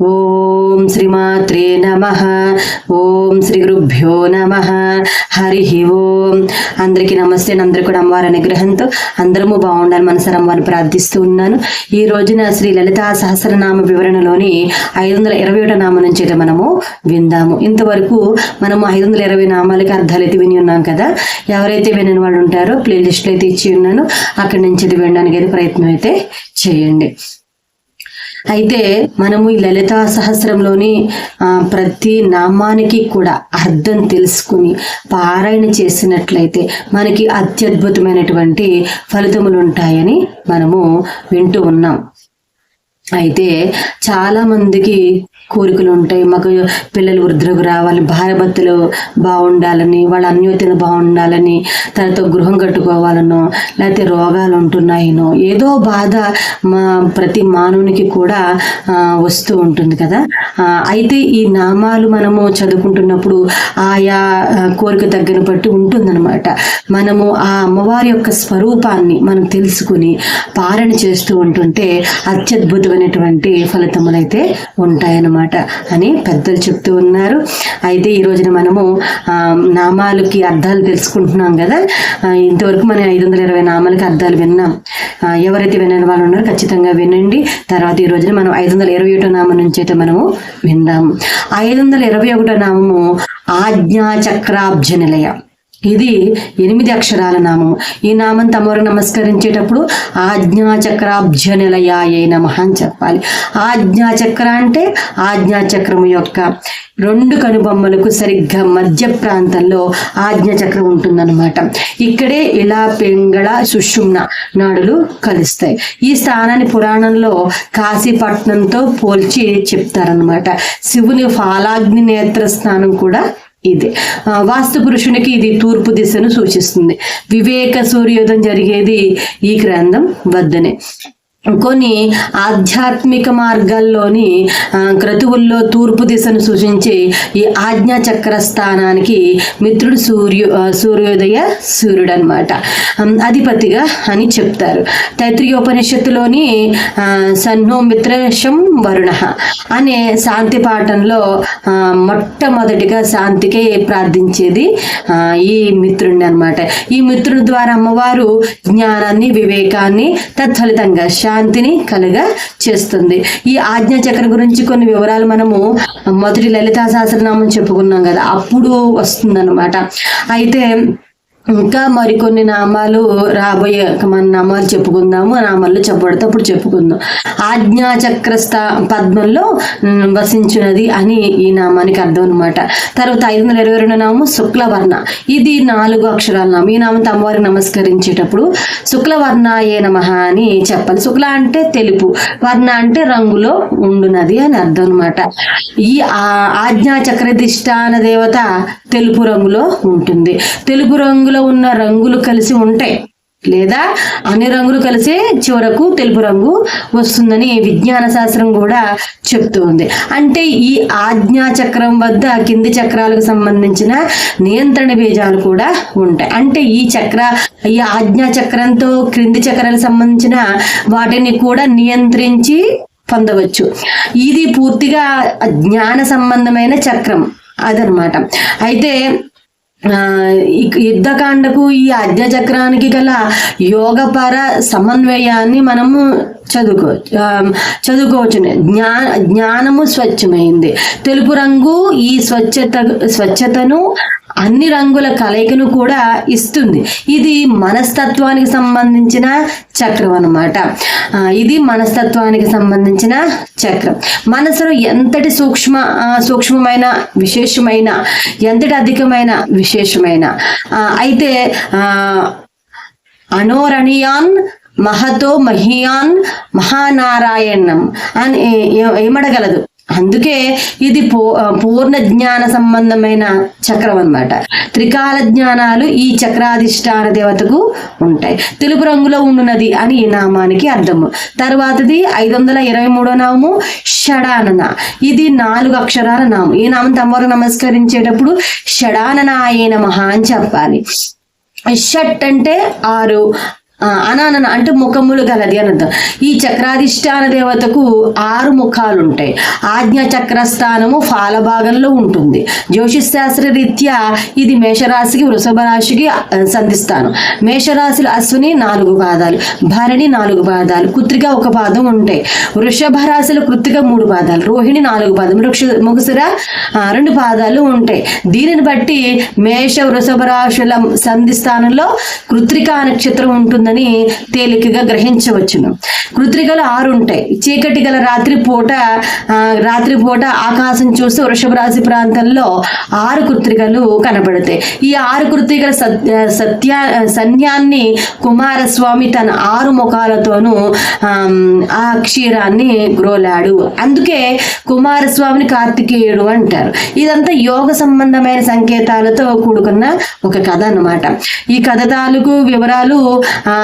ఓం శ్రీమాత్రే నమ. ఓం శ్రీ గురుభ్యో నమ. హరి ఓం. అందరికీ నమస్తే. అందరికీ కూడా అమ్మవారి అనుగ్రహంతో అందరము బాగుండాలి మనసరి అమ్మవారిని ప్రార్థిస్తూ ఉన్నాను. ఈ రోజున శ్రీ లలితా సహస్రనామ వివరణలోని ఐదు వందల ఇరవై ఒకటో నామం నుంచి అయితే మనము విందాము. ఇంతవరకు మనము ఐదు వందల ఇరవై నామాలకి అర్థాలు అయితే విని ఉన్నాం కదా. ఎవరైతే వినని వాళ్ళు ఉంటారో ప్లేలిస్ట్లో అయితే ఇచ్చి ఉన్నాను. అక్కడి నుంచి ఇది వినడానికి అయితే ప్రయత్నం అయితే చేయండి. అయితే మనము ఈ లలితా సహస్రంలోని ఆ, ప్రతి నామానికి కూడా అర్థం తెలుసుకుని పారాయణ చేసినట్లయితే మనకి అత్యద్భుతమైనటువంటి ఫలితములు ఉంటాయని మనము వింటూ ఉన్నాం. అయితే చాలా మందికి కోరికలు ఉంటాయి. మాకు పిల్లలు వృద్ధులకు రావాలి. భార్య భర్తలు బాగుండాలని వాళ్ళ అన్యోత్యత బాగుండాలని తనతో గృహం కట్టుకోవాలనో లేకపోతే రోగాలు ఉంటున్నాయనో ఏదో బాధ మా ప్రతి మానవునికి కూడా వస్తూ ఉంటుంది కదా. అయితే ఈ నామాలు మనము చదువుకుంటున్నప్పుడు ఆయా కోరిక తగ్గిన బట్టి ఉంటుందన్నమాట. మనము ఆ అమ్మవారి యొక్క స్వరూపాన్ని మనం తెలుసుకుని పారణ చేస్తూ ఉంటుంటే అత్యద్భుతమైనటువంటి ఫలితములైతే ఉంటాయన్నమాట. అనమాట అని పెద్దలు చెప్తూ ఉన్నారు. అయితే ఈ రోజున మనము ఆ, నామాలకి అర్థాలు తెలుసుకుంటున్నాం కదా. ఇంతవరకు మనం ఐదు వందల ఇరవై నామాలకి అర్థాలు విన్నాం. ఎవరైతే వినని వాళ్ళు ఉన్నారో ఖచ్చితంగా వినండి. తర్వాత ఈ రోజున మనం ఐదు వందల ఇరవై ఒకటో నామం నుంచి అయితే మనము విందాము ఐదు వందల ఇరవై ఒకటో నామము ఆజ్ఞా చక్రాబ్జ ఇది ఎనిమిది అక్షరాల నామం. ఈ నామం తమరు నమస్కరించేటప్పుడు ఆజ్ఞాచక్రాబ్జ నిలయాయ నమ అని చెప్పాలి. ఆజ్ఞాచక్ర అంటే ఆజ్ఞాచక్రము యొక్క రెండు కనుబొమ్మలకు సరిగ్గా మధ్య ప్రాంతంలో ఆజ్ఞాచక్రం ఉంటుందన్నమాట. ఇక్కడే ఇలా పెంగళ సుషుమ్న నాడులు కలుస్తాయి. ఈ స్థానాన్ని పురాణంలో కాశీపట్నంతో పోల్చి చెప్తారనమాట శివుని ఫాలాగ్ని నేత్ర స్థానం కూడా ఇది. ఆ, వాస్తు పురుషునికి ఇది తూర్పు దిశను సూచిస్తుంది. వివేక సూర్యోదయం జరిగేది ఈ గ్రంథం వద్దనే. కొన్ని ఆధ్యాత్మిక మార్గాల్లోని క్రతువుల్లో తూర్పు దిశను సూచించే ఈ ఆజ్ఞా చక్ర స్థానానికి మిత్రుడు సూర్యు సూర్యోదయ సూర్యుడు అనమాట అధిపతిగా అని చెప్తారు. తైత్రియోపనిషత్తులోని ఆ, సన్నో మిత్రశం వరుణ అనే శాంతి పాఠంలో ఆ, మొట్టమొదటిగా శాంతికే ప్రార్థించేది ఈ మిత్రుడిని అనమాట ఈ మిత్రుడి ద్వారా అమ్మవారు జ్ఞానాన్ని వివేకాన్ని తత్ఫలితంగా శాంతిని కలుగ చేస్తుంది. ఈ ఆజ్ఞా చక్రం గురించి కొన్ని వివరాలు మనము మొదటి లలితా సహస్రనామం చెప్పుకున్నాం కదా అప్పుడు వస్తుందన్నమాట. అయితే ఇంకా మరికొన్ని నామాలు రాబోయే మన నామాలు చెప్పుకుందాము. నామాల్లో చెప్పబడితే అప్పుడు చెప్పుకుందాం. ఆజ్ఞాచక్ర స్థా పద్మంలో వసించినది అని ఈ నామానికి అర్థం అనమాట తర్వాత ఐదు వందల ఇరవై రెండు నామం శుక్లవర్ణ. ఇది నాలుగు అక్షరాల నామం. ఈ నామం అమ్మవారికి నమస్కరించేటప్పుడు శుక్లవర్ణాయే నమ అని చెప్పాలి. శుక్ల అంటే తెలుపు వర్ణ అంటే రంగులో ఉండునది అని అర్థం అనమాట ఈ ఆ- ఆజ్ఞా దేవత తెలుపు రంగులో ఉంటుంది. తెలుపు రంగులో ఉన్న రంగులు కలిసి ఉంటాయి. లేదా అన్ని రంగులు కలిసి చివరకు తెలుపు రంగు వస్తుందని విజ్ఞాన శాస్త్రం కూడా చెప్తుంది అంటే ఈ ఆజ్ఞా చక్రం వద్ద కింది చక్రాలకు సంబంధించిన నియంత్రణ బీజాలు కూడా ఉంటాయి. అంటే ఈ చక్ర ఈ ఆజ్ఞా చక్రంతో క్రింది చక్రాలకు సంబంధించిన వాటిని కూడా నియంత్రించి పొందవచ్చు. ఇది పూర్తిగా జ్ఞాన సంబంధమైన చక్రం అదనమాట. అయితే యుద్ధకాండకు ఈ అజ్ఞచక్రానికి గల యోగపర సమన్వయాన్ని మనము చదువుకో ఆ, చదువుకోవచ్చు జ్ఞా జ్ఞానము స్వచ్ఛమైంది. తెలుపు రంగు ఈ స్వచ్ఛత స్వచ్ఛతను అన్ని రంగుల కలయికను కూడా ఇస్తుంది. ఇది మనస్తత్వానికి సంబంధించిన చక్రం అనమాట ఇది మనస్తత్వానికి సంబంధించిన చక్రం. మనసులో ఎంతటి సూక్ష్మ సూక్ష్మమైన విశేషమైన ఎంతటి అధికమైన విశేషమైన. అయితే అనోరణీయాన్ మహతో మహియాన్ మహానారాయణం అని ఏమడగలదు? అందుకే ఇది పూ పూర్ణ జ్ఞాన సంబంధమైన చక్రం అనమాట త్రికాల జ్ఞానాలు ఈ చక్రాధిష్టాన దేవతకు ఉంటాయి. తెలుపు రంగులో ఉండునది అని ఈ నామానికి అర్థము. తర్వాతది ఐదు వందల ఇరవై మూడో నామము షడానన. ఇది నాలుగు అక్షరాల నామం. ఈ నామం తమ్మవారు నమస్కరించేటప్పుడు షడానన ఆయన మహా అని చెప్పాలి. షట్ అంటే ఆరు అనానన అంటే ముఖములు గలది అని అర్థం. ఈ చక్రాధిష్టాన దేవతకు ఆరు ముఖాలు ఉంటాయి ఆజ్ఞా చక్రస్థానము ఫాలభాగంలో ఉంటుంది. జ్యోతిష్ శాస్త్ర రీత్యా ఇది మేషరాశికి వృషభ రాశికి సంధిస్తాను మేషరాశిలో అశ్విని నాలుగు పాదాలు భరణి నాలుగు పాదాలు కృత్రిక ఒక పాదం ఉంటాయి. వృషభ రాశిలో కృత్రిక మూడు పాదాలు రోహిణి నాలుగు పాదం వృక్ష ముగుసుర రెండు పాదాలు ఉంటాయి. దీనిని బట్టి మేష వృషభ రాశుల సంధి స్థానంలో కృత్రిక నక్షత్రం ఉందని తేలికగా గ్రహించవచ్చును. కృత్రికలు ఆరు ఉంటాయి చీకటి గల రాత్రి పూట రాత్రి పూట ఆకాశం చూస్తే వృషభ రాశి ప్రాంతంలో ఆరు కృత్రికలు కనబడతాయి. ఈ ఆరు కృత్రికల సత్య సత్య సన్యాన్ని కుమారస్వామి తన ఆరు ముఖాలతోనూ ఆ క్షీరాన్ని గ్రోలాడు. అందుకే కుమారస్వామిని కార్తికేయుడు అంటారు. ఇదంతా యోగ సంబంధమైన సంకేతాలతో కూడుకున్న ఒక కథ అన్నమాట. ఈ కథ తాలూకు వివరాలు ఆ,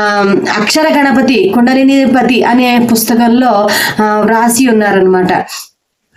అక్షర గణపతి కుండలినిపతి అనే పుస్తకంలో రాసి వ్రాసి ఉన్నారనమాట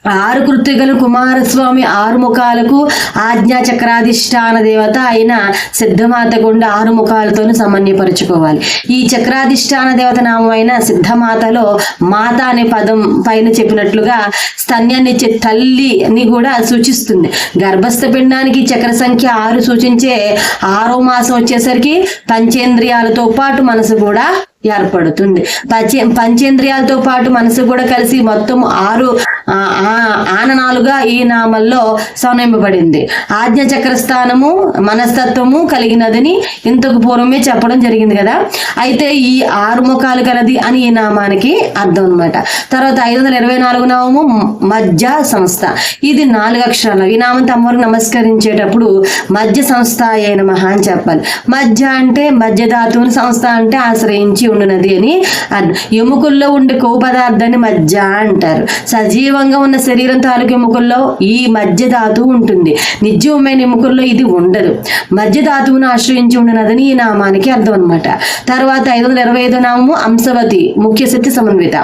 ఆరు కృత్తికలు కుమారస్వామి ఆరు ముఖాలకు ఆజ్ఞా చక్రాధిష్టాన దేవత అయిన సిద్ధమాత గుండా ఆరు ముఖాలతోనూ సమన్వయపరుచుకోవాలి ఈ చక్రాధిష్టాన దేవత నామం అయిన సిద్ధమాతలో మాత అనే పదం పైన చెప్పినట్లుగా స్తన్యాన్నిచ్చే తల్లిని కూడా సూచిస్తుంది. గర్భస్థ పిండానికి చక్ర సంఖ్య ఆరు సూచించే ఆరో మాసం వచ్చేసరికి పంచేంద్రియాలతో పాటు మనసు కూడా ఏర్పడుతుంది. పంచే పంచేంద్రియాలతో పాటు మనసు కూడా కలిసి మొత్తం ఆరు ఆననాలుగా ఈ నామల్లో సమన్వయపడింది ఆజ్ఞ చక్రస్థానము మనస్తత్వము కలిగినదని ఇంతకు పూర్వమే చెప్పడం జరిగింది కదా. అయితే ఈ ఆరు ముఖాలు కలది అని ఈ నామానికి అర్థం అనమాట తర్వాత ఐదు వందల ఇరవై నాలుగు నామము మధ్య సంస్థ. ఇది నాలుగు అక్షరాలు. ఈ నామం తమ్మవారు నమస్కరించేటప్పుడు మధ్య సంస్థ అయిన మహా అని చెప్పాలి. మధ్య అంటే మధ్య ధాతువుని సంస్థ అంటే ఆశ్రయించి ఉండునది అని అర్థం ఎముకల్లో ఉండే కొవ్వు పదార్థాన్ని మధ్య అంటారు. సజీవ సజీవంగా ఉన్న శరీరం తాలూకు ఎముకల్లో ఈ మధ్య ధాతువు ఉంటుంది. నిర్జీవమైన ఎముకల్లో ఇది ఉండదు. మధ్య ధాతువును ఆశ్రయించి ఉన్నదని ఈ నామానికి అర్థం అనమాట తర్వాత ఐదు వందల ఇరవై ఐదు నామము అంశవతి ముఖ్య శక్తి సమన్విత.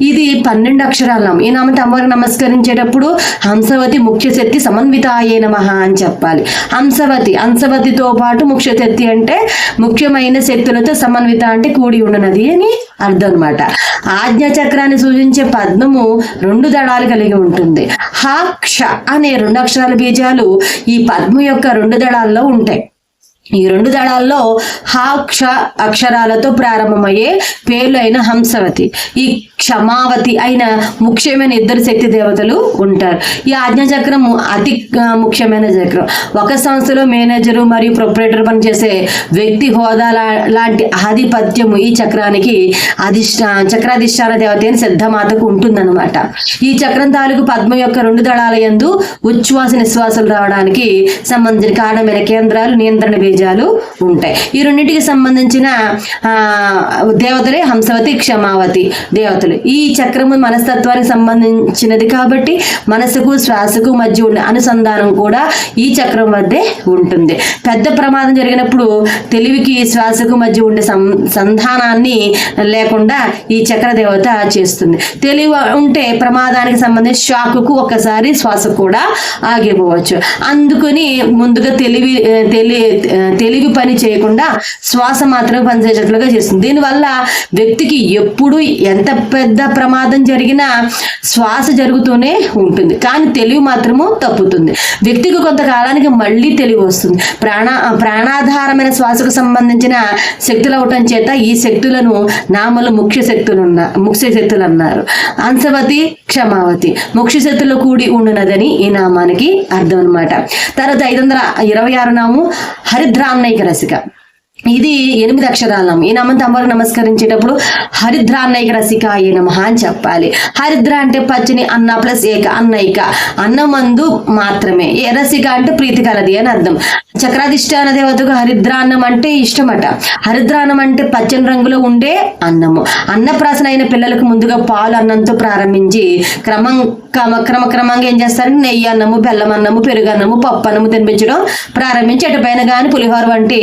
ఇది పన్నెండు అక్షరాల నామం. ఈ నామం అమ్మవారికి నమస్కరించేటప్పుడు హంసవతి ముఖ్య శక్తి సమన్వితాయే నమ అని చెప్పాలి. హంసవతి హంసవతితో పాటు ముఖ్య శక్తి అంటే ముఖ్యమైన శక్తులతో సమన్విత అంటే కూడి ఉన్నది అని అర్థం అనమాట ఆజ్ఞా చక్రాన్ని సూచించే పద్మము రెండు దళాలు కలిగి ఉంటుంది. హ క్ష అనే రెండు అక్షరాల బీజాలు ఈ పద్మ యొక్క రెండు దళాల్లో ఉంటాయి. ఈ రెండు దళాల్లో హాక్ష క్ష అక్షరాలతో ప్రారంభమయ్యే పేర్లు అయిన హంసవతి. ఈ క్షమావతి అయిన ముఖ్యమైన ఇద్దరు శక్తి దేవతలు ఉంటారు. ఈ ఆజ్ఞాచక్రం అతి ముఖ్యమైన చక్రం. ఒక సంస్థలో మేనేజరు మరియు ప్రొపరేటర్ పనిచేసే వ్యక్తి హోదా లాంటి ఆధిపత్యము ఈ చక్రానికి అధిష్ట చక్రాధిష్టాన దేవత అయిన సిద్ధమాతకు ఉంటుందన్నమాట. ఈ చక్రం తాలూకు పద్మ యొక్క రెండు దళాల యందు ఉచ్ఛ్వాస నిశ్వాసాలు రావడానికి సంబంధించిన కారణమైన కేంద్రాలు నియంత్రణ బీజాలు ఉంటాయి. ఈ రెండింటికి సంబంధించిన దేవతలే హంసవతి క్షమావతి దేవతలు. ఈ చక్రము మనస్తత్వానికి సంబంధించినది కాబట్టి మనసుకు శ్వాసకు మధ్య ఉండే అనుసంధానం కూడా ఈ చక్రం వద్దే ఉంటుంది. పెద్ద ప్రమాదం జరిగినప్పుడు తెలివికి శ్వాసకు మధ్య ఉండే సం సంధానాన్ని లేకుండా ఈ చక్ర దేవత చేస్తుంది. తెలివి ఉంటే ప్రమాదానికి సంబంధించి షాకుకు ఒకసారి శ్వాస కూడా ఆగిపోవచ్చు. అందుకని ముందుగా తెలివి తెలి తెలివి పని చేయకుండా శ్వాస మాత్రమే పనిచేసేటట్లుగా చేస్తుంది. దీనివల్ల వ్యక్తికి ఎప్పుడు ఎంత పెద్ద ప్రమాదం జరిగినా శ్వాస జరుగుతూనే ఉంటుంది. కానీ తెలివి మాత్రము తప్పుతుంది. వ్యక్తికి కొంతకాలానికి మళ్ళీ తెలివి వస్తుంది. ప్రాణ ప్రాణాధారమైన శ్వాసకు సంబంధించిన శక్తులు అవటం చేత ఈ శక్తులను నామలు ముఖ్య శక్తులు ఉన్న ముఖ్య శక్తులు అన్నారు అంశవతి క్షమావతి. ముఖ్య శక్తులు కూడి ఉండునదని ఈ నామానికి అర్థం అనమాట తర్వాత ఐదు వందల ఇరవై ఆరు నాము హరిద్రాన్నైక రసిక ఇది ఎనిమిది అక్షరాల నామం. ఈ నామం తమ్మకు నమస్కరించేటప్పుడు హరిద్రాన్నైక రసిక ఏ నమ అని చెప్పాలి. హరిద్ర అంటే పచ్చని అన్న ప్లస్ ఏక అన్నైక. అన్నమందు మాత్రమే. ఏ రసిక అంటే ప్రీతికరది అని అర్థం. చక్రాధిష్టాన దేవతకు హరిద్రాన్నం అంటే ఇష్టమట. హరిద్రాన్నం అంటే పచ్చని రంగులో ఉండే అన్నము. అన్నప్రాసన అయిన పిల్లలకు ముందుగా పాలు అన్నంతో ప్రారంభించి క్రమం క్రమ క్రమక్రమంగా ఏం చేస్తారంటే నెయ్యి అన్నము బెల్లం అన్నము పెరుగు అన్నము పప్పు అన్నము తినిపించడం ప్రారంభించి అటుపైన కానీ పులిహోర వంటి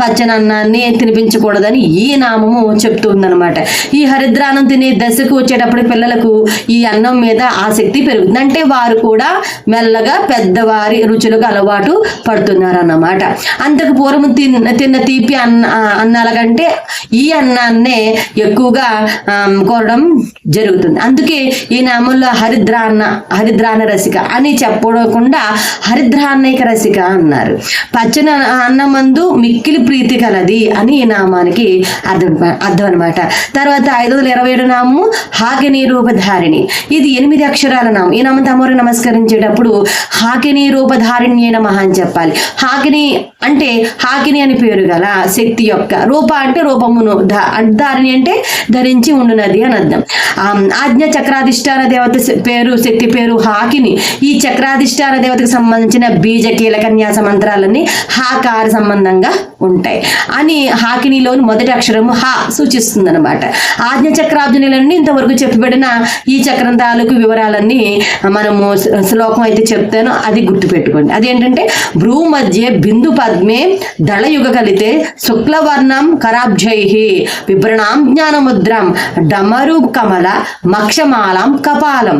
పచ్చని అన్నాన్ని తినిపించకూడదని ఈ నామము చెప్తూ ఈ హరిద్రానం తినే దశకు వచ్చేటప్పుడు పిల్లలకు ఈ అన్నం మీద ఆసక్తి పెరుగుతుంది. అంటే వారు కూడా మెల్లగా పెద్దవారి రుచులకు అలవాటు పడుతున్నారు అన్నమాట అంతకు పూర్వం తిన్న తిన్న తీపి అన్న అన్నాల కంటే ఈ అన్నాన్నే ఎక్కువగా కోరడం జరుగుతుంది. అందుకే ఈ నామంలో హరిద్రాన్న హరిద్రాన్న రసిక అని చెప్పకుండా హరిద్రాన్నైక రసిక అన్నారు. పచ్చని అన్నమందు మిక్కిలి ప్రీతి కలది అని ఈ నామానికి అర్థం అర్థం అనమాట తర్వాత ఐదు వందల ఇరవై ఏడు నామము హాకిని రూపధారిణి. ఇది ఎనిమిది అక్షరాల నామం. ఈ నామం తమరు నమస్కరించేటప్పుడు హాకిని రూపధారిణి అయిన మహా అని చెప్పాలి. హాకిని అంటే హాకిని అని పేరు గల శక్తి యొక్క రూప అంటే రూపమును ధారిణి అంటే ధరించి ఉండునది అని అర్థం. ఆజ్ఞ చక్రాధిష్టాన దేవత పేరు శక్తి పేరు హాకిని. ఈ చక్రాధిష్టాన దేవతకు సంబంధించిన బీజ కీలక న్యాస మంత్రాలన్నీ హాకార సంబంధంగా ఉంటాయి. అని హాకినిలోని మొదటి అక్షరము హా సూచిస్తుంది అనమాట ఆజ్ఞ చక్రార్జునులన్నీ ఇంతవరకు చెప్పబడిన ఈ చక్రం తాలూకు వివరాలన్నీ మనము శ్లోకం అయితే చెప్తాను అది గుర్తుపెట్టుకోండి. అదేంటంటే భ్రూ మధ్య బిందు పద్మే దళయుగ కలితే శుక్లవర్ణం కరాబ్జై విభ్రణాం జ్ఞానముద్రం డమరు కమల మక్షమాలం కపాలం.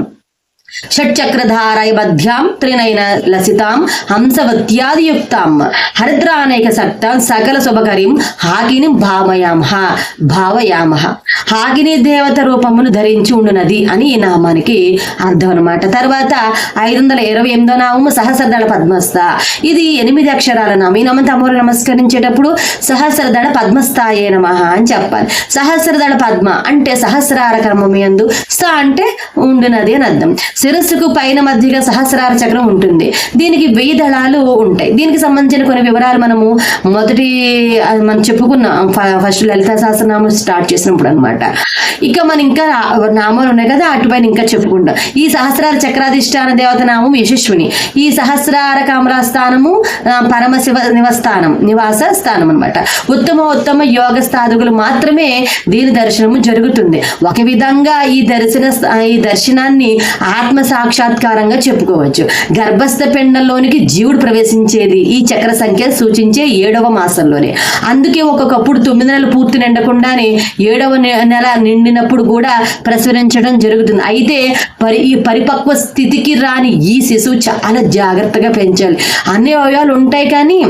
షట్చక్రధారాయ మధ్యాం త్రినయన లసితాం హంసవత్యాదియుక్తాం హరిద్రానేక సక్తాం సకల శుభకరిం హాగిని భావయామహ భావయామహ హాగిని దేవత రూపమును ధరించి ఉండునది అని ఈ నామానికి అర్థం అనమాట తర్వాత ఐదు వందల ఇరవై ఎనిమిదో నామము సహస్రదళ పద్మస్థ. ఇది ఎనిమిది అక్షరాల నామం. ఈ నామం తమ్ముడు నమస్కరించేటప్పుడు సహస్రదళ పద్మస్థాయే నమ అని చెప్పాలి. సహస్రదళ పద్మ అంటే సహస్రార క్రమం యందు స అంటే ఉండునది అని అర్థం. శిరస్సుకు పైన మధ్యగా సహస్రార చక్రం ఉంటుంది. దీనికి వెయ్యి దళాలు ఉంటాయి. దీనికి సంబంధించిన కొన్ని వివరాలు మనము మొదటి మనం చెప్పుకున్నాం ఫ- ఫస్ట్ లలిత సహస్రనామం స్టార్ట్ చేసినప్పుడు అన్నమాట. ఇక మనం ఇంకా నామాలు ఉన్నాయి కదా అటుపైన ఇంకా చెప్పుకుంటాం. ఈ సహస్రార చక్రాధిష్టాన దేవత నామం యశస్విని. ఈ సహస్రార కామరా స్థానము పరమశివ నివస్థానం నివాస స్థానం అన్నమాట. ఉత్తమ ఉత్తమ యోగ సాధకులు మాత్రమే దీని దర్శనము జరుగుతుంది. ఒక విధంగా ఈ దర్శన ఈ దర్శనాన్ని ఆత్మ సాక్షాత్కారంగా చెప్పుకోవచ్చు. గర్భస్థ పిండంలోనికి జీవుడు ప్రవేశించేది ఈ చక్ర సంఖ్య సూచించే ఏడవ మాసంలోనే. అందుకే ఒక్కొక్కప్పుడు తొమ్మిది నెలలు పూర్తి నిండకుండానే ఏడవ నెల నిండినప్పుడు కూడా ప్రసరించడం జరుగుతుంది. అయితే పరి ఈ పరిపక్వ స్థితికి రాని ఈ శిశువు చాలా జాగ్రత్తగా పెంచాలి. అన్ని అవయవాలు ఉంటాయి కానీ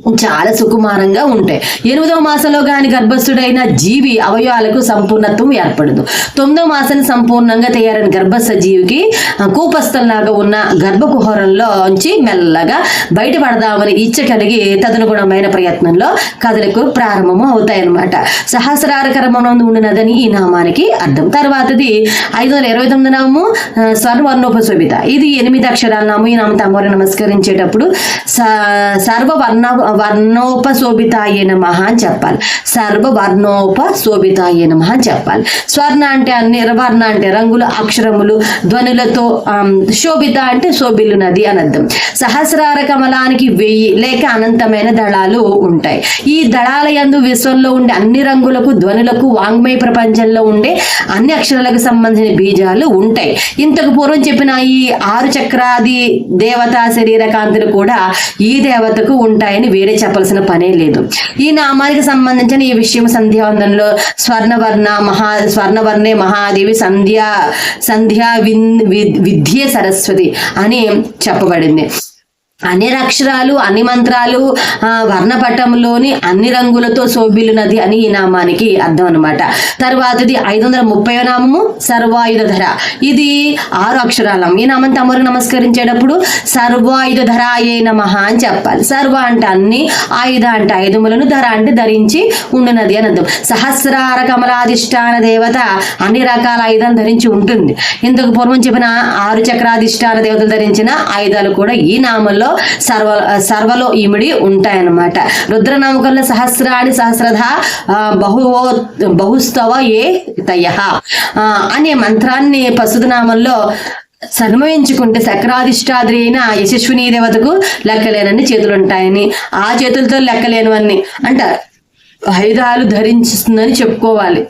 చాలా సుకుమారంగా ఉంటాయి. ఎనిమిదవ మాసంలో కాని గర్భస్థుడైన జీవి అవయవాలకు సంపూర్ణత్వం ఏర్పడదు. తొమ్మిదవ మాసాన్ని సంపూర్ణంగా తయారైన గర్భస్థ జీవికి కూపస్థంలాగా ఉన్న గర్భకుహరంలో ఉంచి మెల్లగా బయటపడదామని ఇచ్చ కలిగి తదనుగుణమైన ప్రయత్నంలో కథలకు ప్రారంభము అవుతాయన్నమాట. సహస్రార కర్మనందు ఉండినదని ఈ నామానికి అర్థం. తర్వాతది ఐదు వందల ఇరవై తొమ్మిది నామము ఆ, స్వర్ణవర్ణోపశోభిత ఇది ఎనిమిది అక్షరాల నామం. ఈ నామం తమరు నమస్కరించేటప్పుడు స- సర్వవర్ణ వర్ణోపశోభితాయ నమ అని చెప్పాలి. సర్వ వర్ణోపశోభితాయ నమ అని చెప్పాలి. స్వర్ణ అంటే అన్ని వర్ణ అంటే రంగులు అక్షరములు ధ్వనులతో శోభిత అంటే శోభిల్లునది అని అర్థం. సహస్రార కమలానికి వెయ్యి లేక అనంతమైన దళాలు ఉంటాయి. ఈ దళాల యందు విశ్వంలో ఉండే అన్ని రంగులకు ధ్వనులకు వాంగ్మయ ప్రపంచంలో ఉండే అన్ని అక్షరాలకు సంబంధించిన బీజాలు ఉంటాయి. ఇంతకు పూర్వం చెప్పిన ఈ ఆరు చక్రాది దేవతా శరీర కాంతులు కూడా ఈ దేవతకు ఉంటాయని వేరే చెప్పాల్సిన పనే లేదు. ఈ నామానికి సంబంధించిన ఈ విషయం సంధ్యావందనలో స్వర్ణవర్ణ మహా స్వర్ణవర్ణే మహాదేవి సంధ్యా సంధ్యా విన్ వి- విద్యే సరస్వతి అని చెప్పబడింది. అక్షరాలు అన్ని మంత్రాలు ఆ, వర్ణపటంలోని అన్ని రంగులతో శోభిల్లునది అని ఈ నామానికి అర్థం అనమాట తర్వాతది ఐదు వందల ముప్పై నామము సర్వాయుధర ఇది ఆరు అక్షరాలం. ఈ నామం తమరు నమస్కరించేటప్పుడు సర్వాయుధర ఏ నమ అని చెప్పాలి. సర్వ అంటే అన్ని ఆయుధ అంటే ఐదుములను ధర అంటే ధరించి ఉండునది అని అర్థం. సహస్రార కమలాధిష్టాన దేవత అన్ని రకాల ఆయుధాలు ధరించి ఉంటుంది. ఇంతకు పూర్వం చెప్పిన ఆరు చక్రాధిష్టాన దేవతలు ధరించిన ఆయుధాలు కూడా ఈ నామంలో సర్వ సర్వలో ఈమిడి ఉంటాయన్నమాట. రుద్రనామకంలో సహస్రాణి సహస్రధ బహువో బహుస్తవ ఏ తయ అనే మంత్రాన్ని ప్రస్తుత నామంలో సన్మయించుకుంటే సక్రాధిష్టాద్రి అయిన యశస్విని దేవతకు లెక్కలేనన్ని చేతులు ఉంటాయని ఆ చేతులతో లెక్కలేనివన్నీ అంటారు. ఆయుధాలు ధరించుస్తుందని చెప్పుకోవాలి.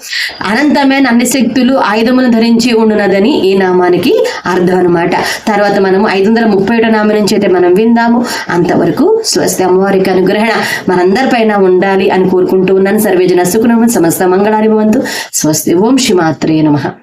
అనంతమైన అన్ని శక్తులు ఆయుధములు ధరించి ఉండునదని ఈ నామానికి అర్థం అనమాట తర్వాత మనం ఐదు వందల ముప్పై ఏడో నామం నుంచి అయితే మనం విందాము. అంతవరకు స్వస్తి అమ్మవారికి అనుగ్రహణ మనందరిపైన ఉండాలి అని కోరుకుంటూ ఉన్నాను. సర్వేజన సుఖనమ సమస్త మంగళాని భవంతు. స్వస్తి ఓం శ్రీమాత్రే నమః.